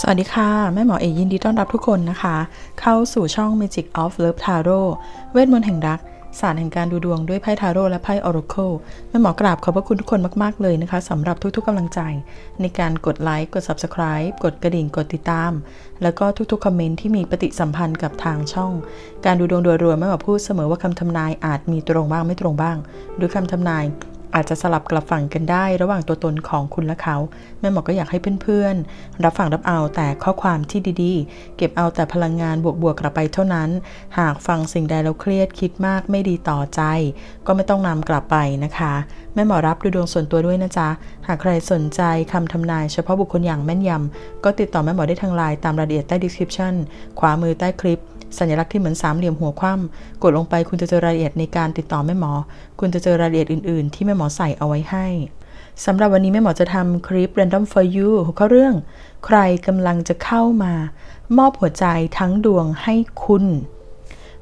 สวัสดีค่ะ แม่หมอเอยินดีต้อนรับทุกคนนะคะ เข้าสู่ช่อง Magic of Love Tarot เวทมนต์แห่งรักศาสตร์แห่งการดูดวงด้วยไพ่ทาโร่และไพ่ Oracle แม่หมอกราบขอบพระคุณทุกคนมาก ๆ เลยนะคะสำหรับทุก ๆกำลังใจ ในการกดไลค์ กด Subscribe กดกระดิ่งกดติดตาม แล้วก็ทุกๆคอมเมนต์ที่มีปฏิสัมพันธ์กับทางช่อง การดูดวงโดยรวมแม่หมอพูดเสมอว่าคำทำนายอาจมีตรงบ้างไม่ตรงบ้าง หรือคำทำนาย อาจจะสลับกลับฝั่งกันได้ ระหว่างตัวตนของคุณและเขา แม่หมอก็อยากให้เพื่อนๆ รับฟังรับเอาแต่ข้อความที่ดีๆ เก็บเอาแต่พลังงานบวกๆกลับไปเท่านั้น หากฟังสิ่งใดแล้วเครียดคิดมากไม่ดีต่อใจ ก็ไม่ต้องนำกลับไปนะคะ แม่หมอรับดูดวงส่วนตัวด้วยนะจ๊ะ หากใครสนใจคำทำนายเฉพาะบุคคลอย่างแม่นยำก็ติดต่อแม่หมอได้ทางไลน์ตามรายละเอียดใต้ description ขวามือใต้คลิป สัญลักษณ์ที่เหมือนสามเหลี่ยมหัวคว่ำกดลงไปคุณจะเจอรายละเอียดในการติดต่อแม่หมอ คุณจะเจอรายละเอียดอื่นๆ ที่แม่หมอใส่เอาไว้ให้สำหรับวันนี้แม่หมอจะทำคลิป random for you หัวข้อเรื่อง ใครกำลังจะเข้ามา มอบหัวใจทั้งดวงให้คุณ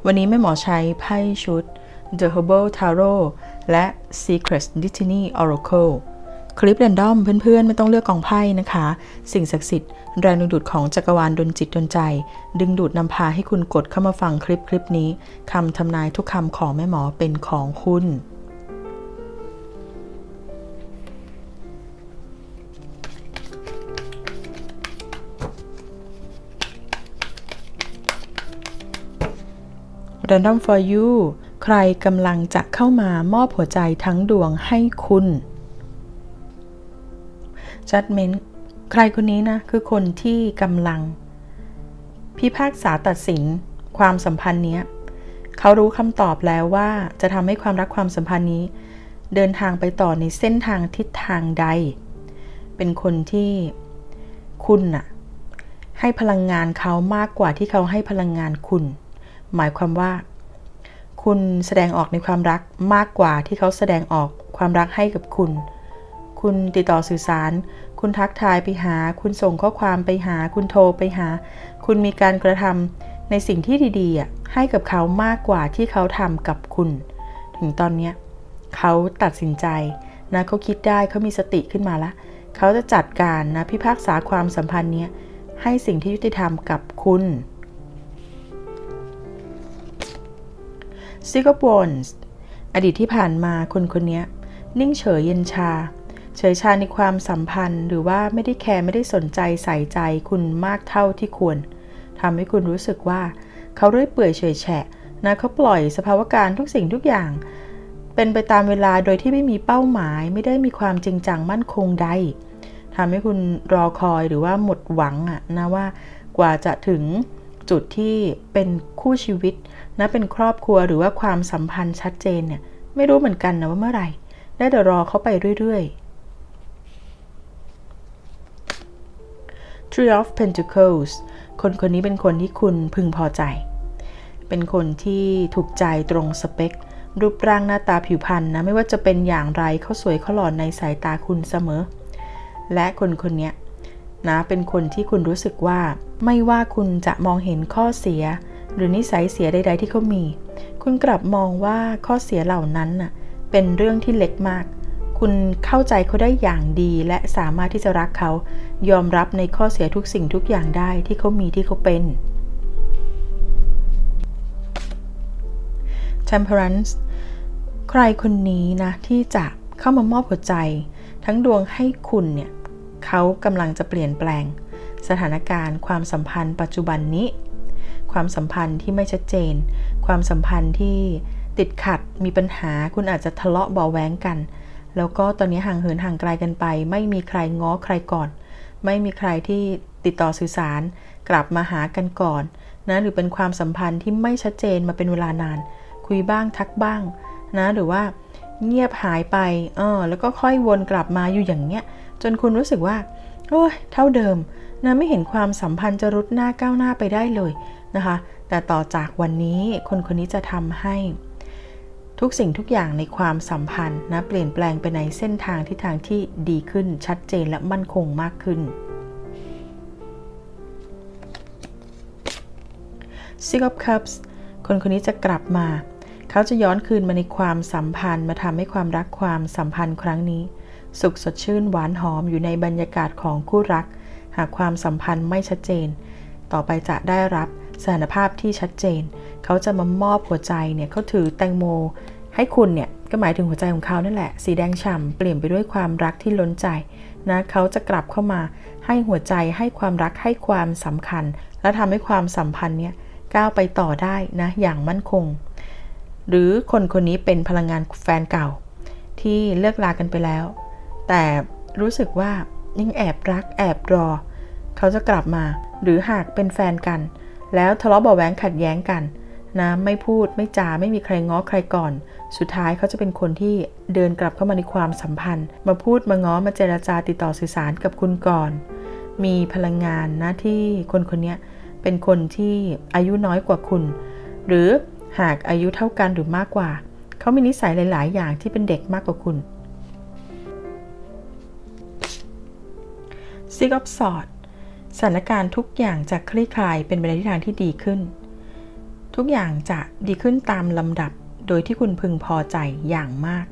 วันนี้แม่หมอใช้ไพ่ชุด The Herbal Tarot และ Secret Destiny Oracle คลิปแรนดอมเพื่อนๆ ไม่ต้องเลือกกองไพ่นะคะ สิ่งศักดิ์สิทธิ์แรงดึงดูดของจักรวาลดนจิตดนใจ ดึงดูดนำพาให้คุณกดเข้ามาฟังคลิปคลิปนี้คำทำนายทุกคำของแม่หมอเป็นของคุณ Random for you ใครกำลังจะเข้ามามอบหัวใจทั้งดวงให้คุณ Judgment ใครคนนี้นะ คือคนที่กำลัง พิพากษาตัดสินความสัมพันธ์เนี้ยเขารู้คำตอบแล้วว่าจะทำให้ความรักความสัมพันธ์นี้ เดินทางไปต่อในเส้นทางทิศทางใด เป็นคนที่คุณน่ะให้พลังงานเขามากกว่าที่เขาให้พลังงานคุณ หมายความว่า คุณแสดงออกในความรักมากกว่าที่เขาแสดงออกความรักให้กับคุณ คุณติดต่อสื่อสาร คุณทักทายไปหา คุณส่งข้อความไปหา คุณโทรไปหา คุณมีการกระทำในสิ่งที่ดีๆให้กับเขามากกว่าที่เขาทำกับคุณ ถึงตอนเนี้ยเขาตัดสินใจนะเขาคิดได้เขามีสติขึ้นมาละเขาจะจัดการนะพิพากษาความสัมพันธ์เนี้ยให้สิ่งที่ยุติธรรมกับคุณซิก of Wands อดีตที่ผ่านมาคนคนนี้นิ่งเฉยเย็นชา เฉยชาในความสัมพันธ์ หรือว่าไม่ได้แคร์ไม่ได้สนใจใส่ใจคุณมากเท่าที่ควรทำให้คุณรู้สึกว่า เขาเรื่อยเปื่อยเฉยแฉะนะเขาปล่อยสภาวะการทุกสิ่งทุกอย่าง เป็นไปตามเวลาโดยที่ไม่มีเป้าหมาย ไม่ได้มีความจริงจังมั่นคงใดทำให้คุณรอคอยหรือว่าหมดหวังอะนะว่ากว่าจะถึงจุดที่เป็นคู่ชีวิตนะเป็นครอบครัวหรือว่าความสัมพันธ์ชัดเจนเนี่ยไม่รู้เหมือนกันนะว่าเมื่อไหร่ ได้แต่รอเขาไปเรื่อย ๆ Three of Pentacles คนคนนี้เป็นคนที่คุณพึงพอใจ เป็นคนที่ถูกใจตรงสเปค รูปร่างหน้าตาผิวพรรณนะ ไม่ว่าจะเป็นอย่างไรเขาสวยเขาหล่อในสายตาคุณเสมอ และคนคนนี้นะเป็นคนที่คุณรู้สึกว่า ไม่ว่าคุณจะมองเห็นข้อเสีย หรือนิสัยเสียใด ๆ ที่เขามี คุณกลับมองว่าข้อเสียเหล่านั้นน่ะเป็นเรื่องที่เล็กมาก คุณเข้าใจเขาได้อย่างดีและสามารถที่จะรักเขา ยอมรับในข้อเสียทุกสิ่งทุกอย่างได้ที่เขามีที่เขาเป็น Temperance ใครคนนี้นะที่จะเข้ามามอบหัวใจ ทั้งดวงให้คุณเนี่ยเขากำลังจะเปลี่ยนแปลง สถานการณ์ความสัมพันธ์ปัจจุบันนี้ ความสัมพันธ์ที่ไม่ชัดเจน ความสัมพันธ์ที่ติดขัดมีปัญหาคุณอาจจะทะเลาะเบาแว้งกัน แล้วก็ตอนนี้ห่างเหินห่างไกลกันไป ไม่มีใครง้อใครก่อน ไม่มีใครที่ติดต่อสื่อสาร กลับมาหากันก่อนนะหรือเป็นความสัมพันธ์ที่ไม่ชัดเจนมาเป็นเวลานาน คุยบ้างทักบ้างนะหรือว่าเงียบหายไปเออแล้วก็ค่อยวนกลับมาอยู่อย่างเงี้ย จนคุณรู้สึกว่าโอ้ยเท่าเดิมนะไม่เห็นความสัมพันธ์จะรุดหน้าก้าวหน้าไปได้เลยนะคะ แต่ต่อจากวันนี้คนคนนี้จะทำให้ ทุกสิ่งทุกอย่างในความสัมพันธ์นะเปลี่ยนแปลงไปในเส้นทางที่ทางที่ดีขึ้นชัดเจนและมั่นคงมากขึ้น Six of Cups คนคนนี้จะกลับมา เขาจะย้อนคืนมาในความสัมพันธ์มาทำให้ความรักความสัมพันธ์ครั้งนี้ สุขสดชื่นหวานหอมอยู่ในบรรยากาศของคู่รัก หากความสัมพันธ์ไม่ชัดเจน ต่อไปจะได้รับสถานภาพที่ชัดเจน เขาจะมามอบหัวใจเนี่ยเขาถือแตงโม ให้คุณเนี่ยก็หมายถึงหัวใจของเขานั่นแหละ สีแดงฉ่ำเปลี่ยนไปด้วยความรักที่ล้นใจนะเขาจะกลับเข้ามาให้หัวใจให้ความรักให้ความสำคัญ และทำให้ความสัมพันธ์เนี่ยก้าวไปต่อได้นะอย่างมั่นคง หรือคนคนนี้เป็นพลังงานแฟนเก่า ที่เลิกลากันไปแล้ว แต่รู้สึกว่ายังแอบรักแอบรอ เขาจะกลับมา หรือหากเป็นแฟนกัน แล้วทะเลาะเบาะแว้งขัดแย้งกัน นะไม่พูดไม่จาไม่มีใครง้อใครก่อน สุดท้ายเขาจะเป็นคนที่เดินกลับเข้ามาในความสัมพันธ์ มาพูดมาง้อมาเจราจาติดต่อสื่อสารกับคุณก่อน มีพลังงานนะที่คนคนนี้เป็นคนที่อายุน้อยกว่าคุณ หรือหากอายุเท่ากันหรือมากกว่า เขามีนิสัยหลาย ๆ อย่างที่เป็นเด็กมากกว่าคุณ Six of Swords สถานการณ์ทุกอย่างจะคลี่คลายเป็นไปในทิศทางที่ดีขึ้น ทุกอย่างจะดีขึ้นตามลำดับโดยที่คุณพึงพอใจอย่างมาก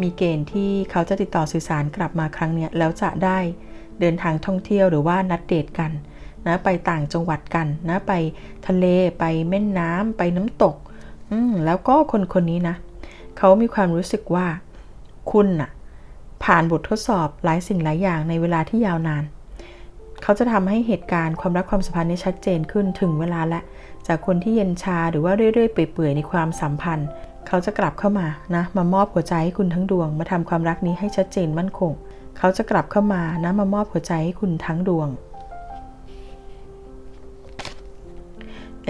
มีเกณฑ์ที่เขาจะติดต่อสื่อสารกลับมาครั้งนี้แล้วจะได้เดินทางท่องเที่ยวหรือว่านัดเดทกันนะไปต่างจังหวัดกันนะไปทะเลไปแม่น้ำไปน้ำตกแล้วก็คนคนนี้นะเขามีความรู้สึกว่าคุณน่ะผ่านบททดสอบหลายสิ่งหลายอย่างในเวลาที่ยาวนาน เขาจะทำให้เหตุการณ์ความรักความสัมพันธ์นี้ชัดเจนขึ้นถึงเวลาและ จากคนที่เย็นชาหรือว่าเรื่อยๆเปื่อยๆในความสัมพันธ์ เขาจะกลับเข้ามานะมามอบหัวใจให้คุณทั้งดวง มาทำความรักนี้ให้ชัดเจนมั่นคง เขาจะกลับเข้ามานะมามอบหัวใจให้คุณทั้งดวง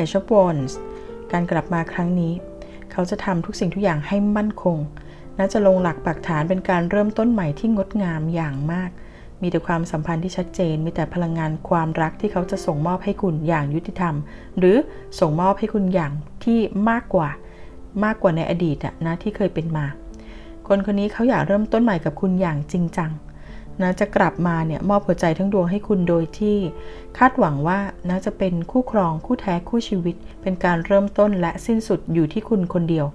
a g e of Wands การกลับมาครั้งนี้ เขาจะทำทุกสิ่งทุกอย่างให้มั่นคงน่าจะลงหลักปักฐานเป็นการเริ่มต้นใหม่ที่งดงามอย่างมาก มีแต่ความสัมพันธ์ที่ชัดเจน มีแต่พลังงานความรักที่เขาจะส่งมอบให้คุณอย่างยุติธรรม หรือส่งมอบให้คุณอย่างที่มากกว่ามากกว่าในอดีตนะที่เคยเป็นมา คนคนนี้เขาอยากเริ่มต้นใหม่กับคุณอย่างจริงจังนะจะกลับมาเนี่ยมอบหัวใจทั้งดวงให้คุณโดยที่ คาดหวังว่านะจะเป็นคู่ครองคู่แท้คู่ชีวิต เป็นการเริ่มต้นและสิ้นสุดอยู่ที่คุณคนเดียว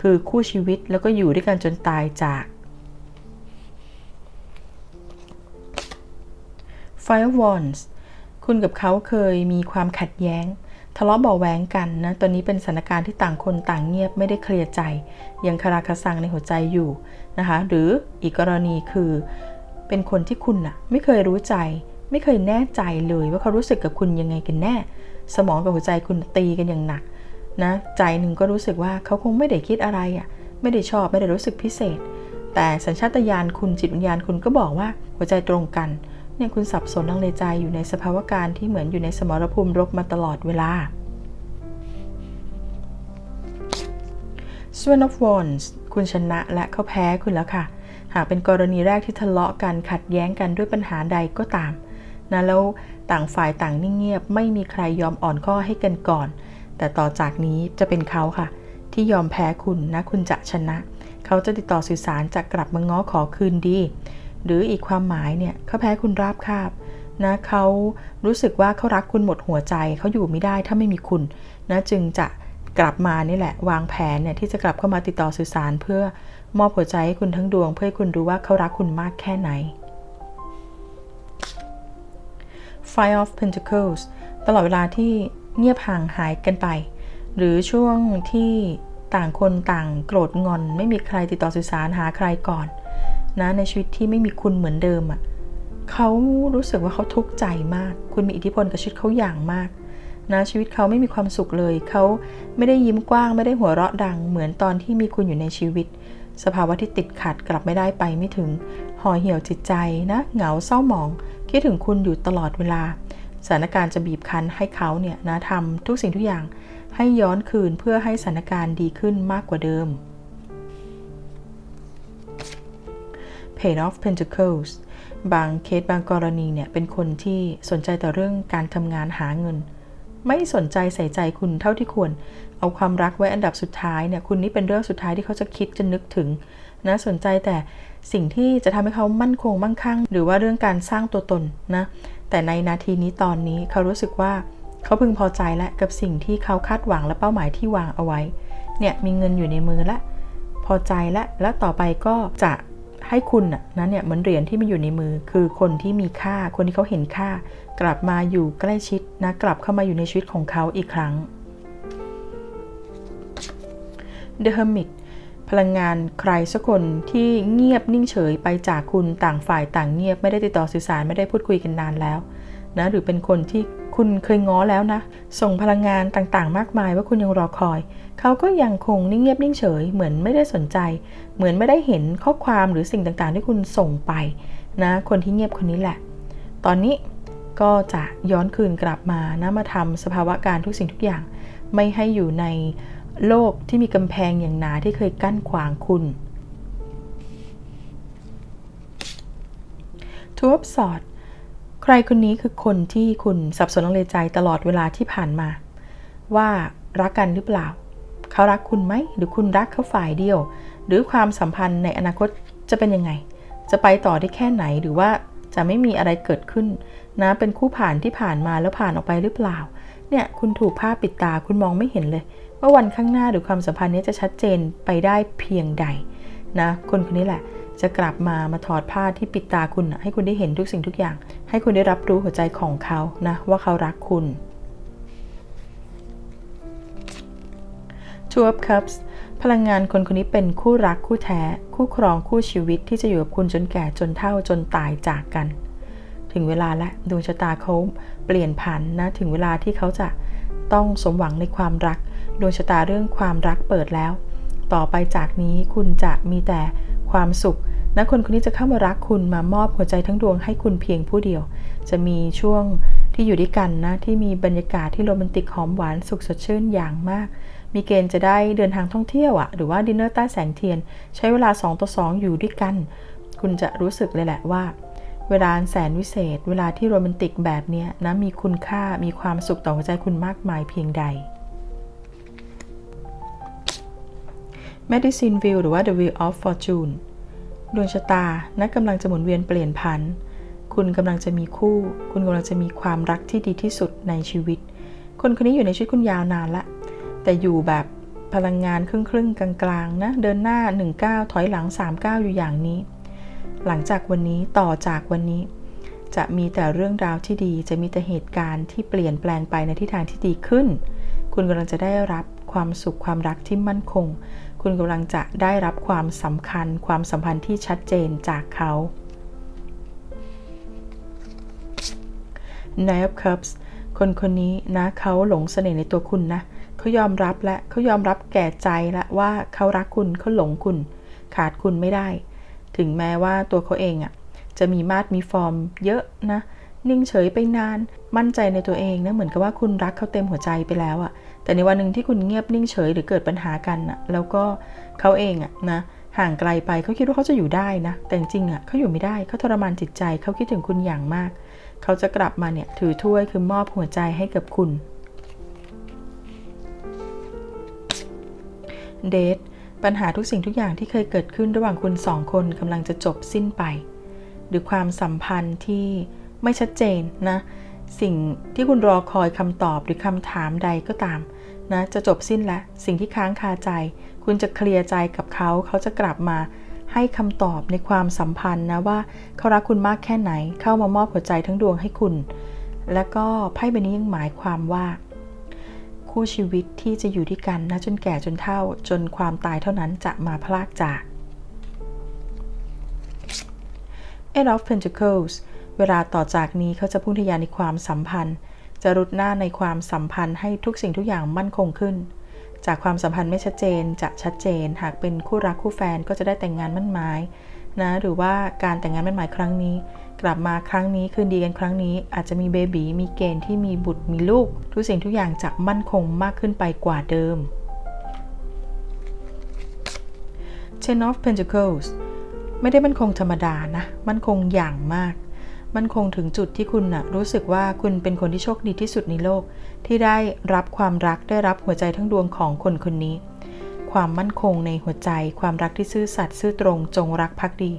คือคู่ชีวิตแล้วก็อยู่ด้วยกันจนตายจาก Fire Wands คุณกับเขาเคยมีความขัดแย้ง ทะเลาะเบาแหวงกันนะ ตอนนี้เป็นสถานการณ์ที่ต่างคนต่างเงียบไม่ได้เคลียร์ใจ ยังคาราคาซังในหัวใจอยู่นะคะ หรืออีกกรณีคือเป็นคนที่คุณน่ะไม่เคยรู้ใจ ไม่เคยแน่ใจเลยว่าเขารู้สึกกับคุณยังไงกันแน่ สมองกับหัวใจคุณตีกันอย่างหนักนะใจหนึ่งก็รู้สึกว่าเขาคงไม่ได้คิดอะไรอะ่ะไม่ได้ชอบไม่ได้รู้สึกพิเศษ แต่สัญชาตญาณคุณจิตวิญญาณคุณก็บอกว่าหัวใจตรงกัน เนี่ยคุณสับสนลังเลใจอยู่ในสภาวะการที่เหมือนอยู่ในสมรภูมิรบมาตลอดเวลา s w a n of Wands คุณชนะและเขาแพ้คุณแล้วค่ะ หากเป็นกรณีแรกที่ทะเลาะกันขัดแย้งกันด้วยปัญหาใดก็ตามนะแล้วต่างฝ่ายต่างนิ่งเงียบ ไม่มีใครยอมอ่อนข้อให้กันก่อน แต่ต่อจากนี้จะเป็นเขาค่ะ ที่ยอมแพ้คุณนะคุณจะชนะ เขาจะติดต่อสื่อสารจะกลับมาง้อขอคืนดี หรืออีกความหมายเนี่ยเขาแพ้คุณราบคาบนะเขารู้สึกว่าเขารักคุณหมดหัวใจเขาอยู่ไม่ได้ถ้าไม่มีคุณนะจึงจะกลับมานี่แหละ วางแผนเนี่ยที่จะกลับเข้ามาติดต่อสื่อสาร เพื่อมอบหัวใจให้คุณทั้งดวง เพื่อให้คุณรู้ว่าเขารักคุณมากแค่ไหน Five of Pentacles ตลอดเวลาที่เงียบห่างหายกันไป หรือช่วงที่ต่างคนต่างโกรธงอน ไม่มีใครติดต่อสื่อสารหาใครก่อน นะในชีวิตที่ไม่มีคุณเหมือนเดิมอะ่ะเขารู้สึกว่าเขาทุกข์ใจมาก คุณมีอิทธิพลกับชีวิตเขาอย่างมากนะชีวิตเขาไม่มีความสุขเลย เขาไม่ได้ยิ้มกว้างไม่ได้หัวเราะดัง เหมือนตอนที่มีคุณอยู่ในชีวิต สภาวะที่ติดขัดกลับไม่ได้ไปไม่ถึงห่อเหี่ยวจิตใจนะเหงาเศร้าหมองคิดถึงคุณอยู่ตลอดเวลาสถานการณ์จะบีบคั้นให้เขาเนี่ยนะทำทุกสิ่งทุกอย่างให้ย้อนคืนเพื่อให้สถานการณ์ดีขึ้นมากกว่าเดิม Paid of Pentacles บางเคสบางกรณีเนี่ยเป็นคนที่สนใจแต่เรื่องการทำงานหาเงิน ไม่สนใจใส่ใจคุณเท่าที่ควร เอาความรักไว้อันดับสุดท้ายเนี่ยคุณนี่เป็นเรื่องสุดท้ายที่เขาจะคิดจะนึกถึงนะสนใจแต่สิ่งที่จะทำให้เขามั่นคงมั่งคั่ง หรือว่าเรื่องการสร้างตัวตนนะแต่ในนาทีนี้ตอนนี้เขารู้สึกว่าเขาพึงพอใจและกับสิ่งที่เขาคาดหวังและเป้าหมายที่วางเอาไว้เนี่ยมีเงินอยู่ในมือและพอใจและและต่อไปก็จะ ให้คุณน่นะเนี่ยเหมือนเหรียญที่มันอยู่ในมือ คือคนที่มีค่าคนที่เขาเห็นค่า กลับมาอยู่ใกล้ชิดนะกลับเข้ามาอยู่ในชีวิตของเขาอีกครั้ง The Hermit พลังงานใครสักคนที่เงียบนิ่งเฉยไปจากคุณต่างฝ่ายต่างเงียบไม่ได้ติดต่อสื่อสารไม่ได้พูดคุยกันนานแล้วนะหรือเป็นคนที่ คุณเคยง้อแล้วนะ ส่งพลังงานต่างๆ มากมายว่าคุณยังรอคอย เขาก็ยังคงนิ่งเงียบนิ่งเฉย เหมือนไม่ได้สนใจ เหมือนไม่ได้เห็นข้อความหรือสิ่งต่างๆ ที่คุณส่งไปนะ คนที่เงียบคนนี้แหละ ตอนนี้ก็จะย้อนคืนกลับมานะมาทำสภาวะการทุกสิ่งทุกอย่าง ไม่ให้อยู่ในโลกที่มีกำแพงอย่างหนาที่เคยกั้นขวางคุณทวบสอดใค รคนนี้คือคนที่คุณสับสนลังเลใจตลอดเวลาที่ผ่านมา ว่ารักกันหรือเปล่า เขารักคุณไหม หรือคุณรักเขาฝ่ายเดียว หรือความสัมพันธ์ในอนาคตจะเป็นยังไง จะไปต่อได้แค่ไหนหรือว่าจะไม่มีอะไรเกิดขึ้นนะเป็นคู่ผ่านที่ผ่านมาแล้วผ่านออกไปหรือเปล่า เนี่ยคุณถูกผ้าปิดตาคุณมองไม่เห็นเลยว่าวันข้างหน้าหรือความสัมพันธ์นี้จะชัดเจนไปได้เพียงใดนะคนคนนี้แหละ จะกลับมามาถอดผ้าที่ปิดตาคุณให้คุณได้เห็นทุกสิ่งทุกอย่าง ให้คุณได้รับรู้หัวใจของเขานะว่าเขารักคุณ Two of Cups พลังงานคนคนนี้เป็นคู่รักคู่แท้ คู่ครองคู่ชีวิตที่จะอยู่กับคุณจนแก่จนเฒ่าจนตายจากกัน ถึงเวลาและดวงชะตาเขาเปลี่ยนผันนะถึงเวลาที่เขาจะต้องสมหวังในความรัก ดวงชะตาเรื่องความรักเปิดแล้ว ต่อไปจากนี้คุณจะมีแต่ความสุข นะคนคนนี้จะเข้ามารักคุณมามอบหัวใจทั้งดวงให้คุณเพียงผู้เดียว จะมีช่วงที่อยู่ด้วยกันนะที่มีบรรยากาศที่โรแมนติกหอมหวานสุขสดชื่นอย่างมาก มีเกณฑ์จะได้เดินทางท่องเที่ยวอะ่ะหรือว่าดินเนอร์ใต้แสงเทียน ใช้เวลา 2 ต่อ 2 อยู่ด้วยกัน คุณจะรู้สึกเลยแหละว่า เวลาแสนวิเศษ เวลาที่โรแมนติกแบบนี้นะมีคุณค่ามีความสุขต่อหัวใจคุณมากมายเพียงใด Medicine Wheel หรือว่า The Wheel of Fortune ดวงชะตานะกำลังจะหมุนเวียนเปลี่ยนผัน คุณกำลังจะมีคู่ คุณกำลังจะมีความรักที่ดีที่สุดในชีวิต คนคนนี้อยู่ในชีวิตคุณยาวนานละ แต่อยู่แบบพลังงานครึ่งครึ่งกลางๆนะ เดินหน้า 1 9 ถอยหลัง 3 9 อยู่อย่างนี้ หลังจากวันนี้ต่อจากวันนี้ จะมีแต่เรื่องราวที่ดี จะมีแต่เหตุการณ์ที่เปลี่ยนแปลงไปในทิศทางที่ดีขึ้น คุณกำลังจะได้รับความสุขความรักที่มั่นคง คุณกำลังจะได้รับความสำคัญความสัมพันธ์ที่ชัดเจนจากเขา Nine of Cups คนคนนี้นะเขาหลงเสน่ห์ในตัวคุณนะเขายอมรับและเขายอมรับแก่ใจและว่าเขารักคุณเขาหลงคุณ ขาดคุณไม่ได้ ถึงแม้ว่าตัวเขาเองอะ่ะจะมีมาดมีฟอร์มเยอะนะ นิ่งเฉยไปนาน มั่นใจในตัวเองนะเหมือนกับว่าคุณรักเขาเต็มหัวใจไปแล้วอะ่ะ แต่ในวันหนึ่งที่คุณเงียบนิ่งเฉยหรือเกิดปัญหากันอะ่ะแล้วก็เขาเองอะ่ะนะห่างไกลไปเขาคิดว่าเขาจะอยู่ได้นะ แต่จริงอะเขาอยู่ไม่ได้เขาทรมานจิตใจเขาคิดถึงคุณอย่างมาก เขาจะกลับมาเนี่ยถือถ้วยคือมอบหัวใจให้กับคุณเดทปัญหาทุกสิ่งทุกอย่างที่เคยเกิดขึ้นระหว่างคุณสองคนกำลังจะจบสิ้นไป หรือความสัมพันธ์ที่ไม่ชัดเจนนะ สิ่งที่คุณรอคอยคำตอบหรือคำถามใดก็ตาม นะจะจบสิ้นแล้วสิ่งที่ค้างคาใจ คุณจะเคลียร์ใจกับเขาเขาจะกลับมาให้คำตอบในความสัมพันธ์นะว่าเขารักคุณมากแค่ไหน เข้ามามอบหัวใจทั้งดวงให้คุณ แล้วก็ไพ่ใบนี้ยังหมายความว่า คู่ชีวิตที่จะอยู่ด้วยกันนะจนแก่จนเฒ่าจนความตายเท่านั้นจะมาพลากจาก Eight of Pentacles เวลาต่อจากนี้เขาจะพุ่งทะยานในความสัมพันธ์ จะรุดหน้าในความสัมพันธ์ให้ทุกสิ่งทุกอย่างมั่นคงขึ้น จากความสัมพันธ์ไม่ชัดเจนจะชัดเจน หากเป็นคู่รักคู่แฟนก็จะได้แต่งงานมั่นหมายนะหรือว่าการแต่งงานมั่นหมายครั้งนี้ กลับมาครั้งนี้คืนดีกันครั้งนี้ อาจจะมีเบบีมีเกณฑ์ที่มีบุตรมีลูก ทุกสิ่งทุกอย่างจะมั่นคงมากขึ้นไปกว่าเดิม Ten of Pentacles ไม่ได้มั่นคงธรรมดานะ มั่นคงอย่างมาก มันคงถึงจุดที่คุณน่ะรู้สึกว่าคุณเป็นคนที่โชคดีที่สุดในโลก ที่ได้รับความรักได้รับหัวใจทั้งดวงของคนคนนี้ ความมั่นคงในหัวใจ ความรักที่ซื่อสัตย์ซื่อตรงจงรักภักดี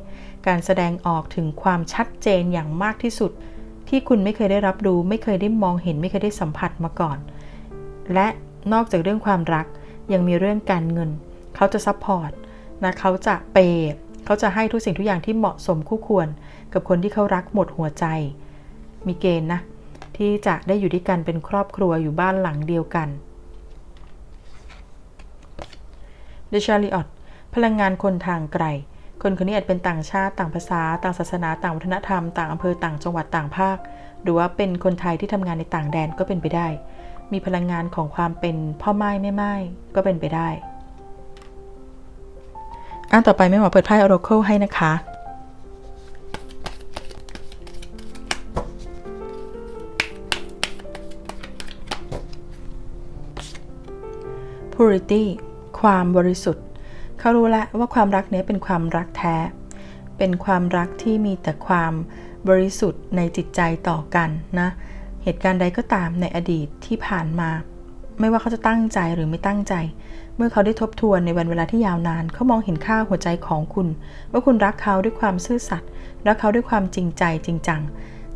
การแสดงออกถึงความชัดเจนอย่างมากที่สุด ที่คุณไม่เคยได้รับรู้ ไม่เคยได้มองเห็น ไม่เคยได้สัมผัสมาก่อน และนอกจากเรื่องความรักยังมีเรื่องการเงิน เขาจะซัพพอร์ตนะเขาจะเปย์ เขาจะให้ทุกสิ่งทุกอย่างที่เหมาะสมคู่ควร กับคนที่เขารักหมดหัวใจ มีเกณฑ์นะ ที่จะได้อยู่ด้วยกันเป็นครอบครัวอยู่บ้านหลังเดียวกัน The Chariot พลังงานคนทางไกล คนคนนี้อาจเป็นต่างชาติ ต่างภาษา ต่างศาสนา ต่างวัฒนธรรม ต่างอำเภอ ต่างจังหวัด ต่างภาค หรือว่าเป็นคนไทยที่ทำงานในต่างแดนก็เป็นไปได้ มีพลังงานของความเป็นพ่อไม้แม่ไม้ก็เป็นไปได้ อ่านต่อไปแม่หมอเปิดไพ่ Oracle ให้นะคะ purity ความบริสุทธิ์ เขารู้แล้วว่าความรักนี้เป็นความรักแท้ เป็นความรักที่มีแต่ความบริสุทธิ์ในจิตใจต่อกันนะ เหตุการณ์ใดก็ตามในอดีตที่ผ่านมา ไม่ว่าเขาจะตั้งใจหรือไม่ตั้งใจ เมื่อเขาได้ทบทวนในวันเวลาที่ยาวนาน เขามองเห็นค่าหัวใจของคุณ ว่าคุณรักเขาด้วยความซื่อสัตย์รักเขาด้วยความจริงใจจริงจัง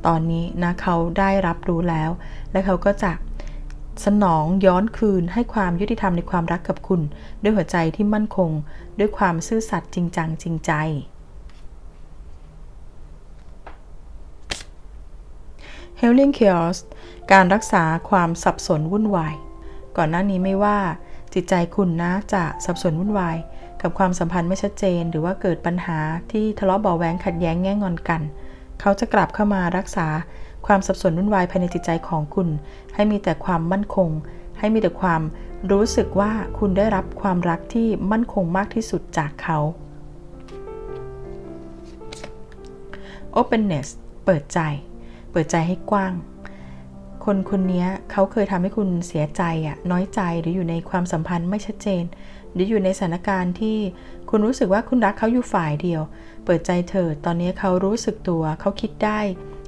ตอนนี้นะเขาได้รับรู้แล้ว และเขาก็จะสนองย้อนคืนให้ความยุติธรรมในความรักกับคุณ ด้วยหัวใจที่มั่นคง ด้วยความซื่อสัตย์จริงจังจริงใจ Healing Chaos การรักษาความสับสนวุ่นวาย ก่อนหน้านี้ไม่ว่า จิตใจคุณนะจะสับสนวุ่นวาย กับความสัมพันธ์ไม่ชัดเจน หรือว่าเกิดปัญหาที่ทะเลาะเบาะแว้งขัดแย้งแง่งอนกัน เขาจะกลับเข้ามารักษาความสับสนวุ่นวายภายในจิตใจของคุณ ให้มีแต่ความมั่นคง ให้มีแต่ความรู้สึกว่าคุณได้รับความรักที่มั่นคงมากที่สุดจากเขา openness เปิดใจ เปิดใจให้กว้าง คนคนนี้เขาเคยทำให้คุณเสียใจอะน้อยใจหรืออยู่ในความสัมพันธ์ไม่ชัดเจน หรืออยู่ในสถานการณ์ที่คุณรู้สึกว่าคุณรักเขาอยู่ฝ่ายเดียว เปิดใจเถิดตอนนี้เขารู้สึกตัวเขาคิดได้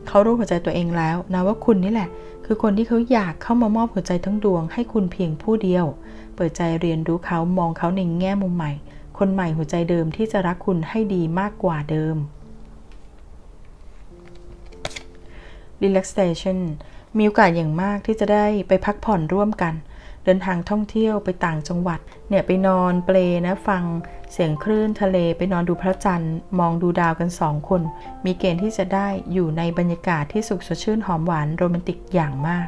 เขารู้หัวใจตัวเองแล้วนะว่าคุณนี่แหละ คือคนที่เขาอยากเข้ามามอบหัวใจทั้งดวง ให้คุณเพียงผู้เดียว เปิดใจเรียนรู้เขามองเขาในแง่มุมใหม่ คนใหม่หัวใจเดิมที่จะรักคุณให้ดีมากกว่าเดิม relaxation มีโอกาสอย่างมากที่จะได้ไปพักผ่อนร่วมกัน เดินทางท่องเที่ยวไปต่างจังหวัด เนี่ยไปนอนเปลนะฟังเสียงคลื่นทะเลไปนอนดูพระจันทร์ มองดูดาวกันสองคน มีเกณฑ์ที่จะได้อยู่ในบรรยากาศที่สุขสดชื่นหอมหวานโรแมนติกอย่างมาก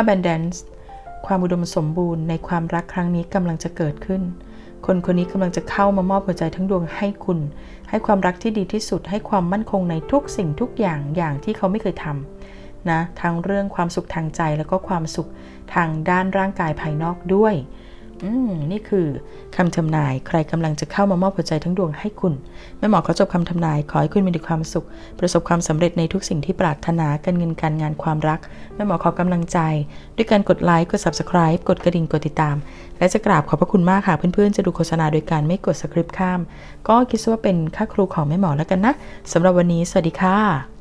abundance ความอุดมสมบูรณ์ในความรักครั้งนี้กำลังจะเกิดขึ้น คนคนนี้กำลังจะเข้ามามอบหัวใจทั้งดวงให้คุณ ให้ความรักที่ดีที่สุด ให้ความมั่นคงในทุกสิ่งทุกอย่างอย่างที่เขาไม่เคยทำนะทั้งเรื่องความสุขทางใจแล้วก็ความสุขทางด้านร่างกายภายนอกด้วย อืมนี่คือคำทำนายใครกำลังจะเข้ามามอบหัวใจทั้งดวงให้คุณแม่หมอขอจบคำทำนาย ขอให้คุณมีแต่ความสุข ประสบความสำเร็จในทุกสิ่งที่ปรารถนาการเงินการงานความรักแม่หมอขอกำลังใจ ด้วยการกดไลค์กด subscribe กดกระดิ่งกดติดตาม และจะกราบขอบพระคุณมากค่ะเพื่อนๆจะดูโฆษณาโดยการไม่กดสคริปต์ข้าม ก็คิดว่าเป็นค่าครูของแม่หมอแล้วกันนะสำหรับวันนี้สวัสดีค่ะ